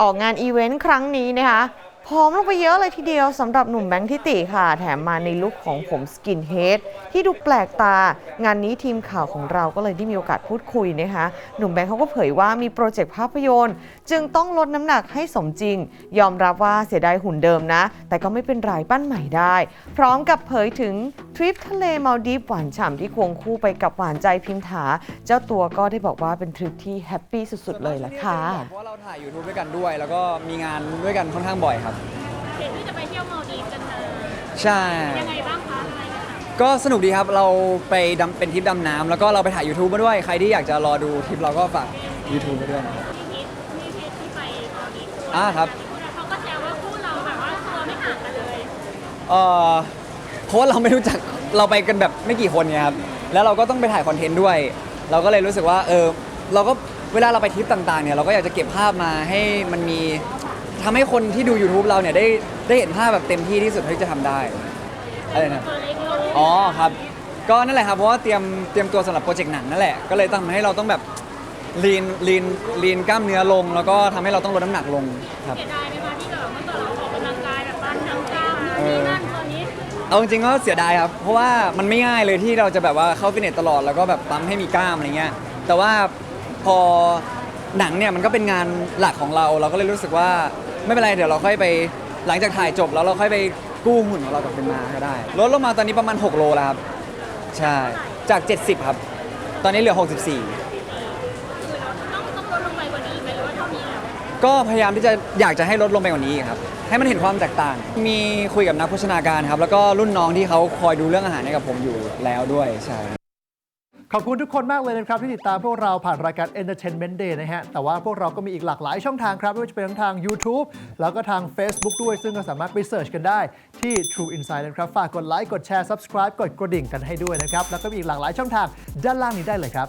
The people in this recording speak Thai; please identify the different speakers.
Speaker 1: ออกงานอีเวนต์ครั้งนี้นะคะผอมลงไปเยอะเลยทีเดียวสำหรับหนุ่มแบงค์ทิติค่ะ แถมมาในลุคของผมสกินเฮดที่ดูแปลกตา งานนี้ทีมข่าวของเราก็เลยได้มีโอกาสพูดคุยนะคะ หนุ่มแบงค์เขาก็เผยว่ามีโปรเจกต์ภาพยนตร์ จึงต้องลดน้ำหนักให้สมจริง ยอมรับว่าเสียดายหุ่นเดิมนะ แต่ก็ไม่เป็นไรปั้นใหม่ได้ พร้อมกับเผยถึง ริปทะเลมาลดีฟหวานฉ่ำที่ควงคู่ไปกับหวานใจพิมถา เจ้าตัวก็ได้บอกว่าเป็นทริปที่แฮปปี้สุดๆเลยละค่ะ
Speaker 2: เพราะว่าเราถ่าย YouTube ด้วยกันด้วย แล้วก็มีงานด้วยกันค่อนข้างบ่อยครับ
Speaker 3: เห็นที่จะไปเที่ยวมาลดีฟกันมา
Speaker 2: ใช่
Speaker 3: ยังไงบ้างคะอะไรกันคะ
Speaker 2: ก็สนุกดีครับเราไปดำเป็นทริปดำน้ำแล้วก็เราไปถ่าย YouTube มาด้วยใครที่อยากจะรอดูทริปเราก็ฝาก YouTube ไปด้วยนะครับ
Speaker 3: ที่ทิศที่ทิศที่ไปมาลดีฟด้วย
Speaker 2: อ่าครับ
Speaker 3: เขาก็แซวว่าคู่เราแบบว่าตัวไม่ห่างกันเลย
Speaker 2: เอ่อ เพราะว่าเราไม่รู้จักเราไปกันแบบไม่กี่คนไงครับแล้วเราก็ต้องไปถ่ายคอนเทนต์ด้วย เราก็เลยรู้สึกว่าเออเราก็เวลาเราไปทริปต่างๆเนี่ยเราก็อยากจะเก็บภาพมาให้มันมีทำให้คนที่ดู YouTube เราเนี่ยได้ได้เห็นภาพแบบเต็มที่ที่สุดที่จะทำได้อะไรนะ
Speaker 3: ตัวเล็กลง
Speaker 2: อ๋อครับ ก็นั่นแหละครับ เพราะว่าเตรียมเตรียมตัวสำหรับโปรเจกต์หนังนั่นแหละ ก็เลยทำให้เราต้องแบบลีนลีนลีนกล้ามเนื้อลง แล้วก็ทำให้เราต้องลดน้ำหนักลงครับ
Speaker 3: เสียดายไหมคะ เอา
Speaker 2: จริงๆก็เสียดายครับ เพราะว่ามันไม่ง่ายเลยที่เราจะแบบว่าเข้าฟิตเนสตลอดแล้วก็แบบปั๊มให้มีกล้ามอะไรเงี้ย แต่ว่าพอหนังเนี่ยมันก็เป็นงานหลักของเรา เราก็เลยรู้สึกว่าไม่เป็นไรเดี๋ยวเราค่อยไปหลังจากถ่ายจบแล้วเราค่อยไปกู้หุ่นของเรากลับเป็นมาก็ได้ ลดลงมาตอนนี้ประมาณ 6 โลแล้วครับ ใช่ จาก 70 ครับ ตอนนี้เหลือ 64
Speaker 3: ก็
Speaker 2: พยายามที่จะอยากจะให้ลดลงไปกว่านี้ครับ ให้มันเห็นความแตกต่าง มีคุยกับนักโภชนาการครับ แล้วก็รุ่นน้องที่เขาคอยดูเรื่องอาหารให้กับผมอยู่แล้วด้วยใช่
Speaker 4: ขอบคุณทุกคนมากเลยนะครับ ที่ติดตามพวกเราผ่านรายการ Entertainment Day นะฮะ แต่ว่าพวกเราก็มีอีกหลากหลายช่องทางครับ ไม่ว่าจะเป็นทั้งทาง YouTube แล้วก็ทาง Facebook ด้วย ซึ่งก็สามารถไปเสิร์ชกันได้ที่ True Insight นะครับ ฝากกดไลค์ กดแชร์ Subscribe กดกระดิ่งกันให้ด้วยนะครับ แล้วก็มีอีกหลากหลายช่องทางด้านล่างนี้ได้เลยครับ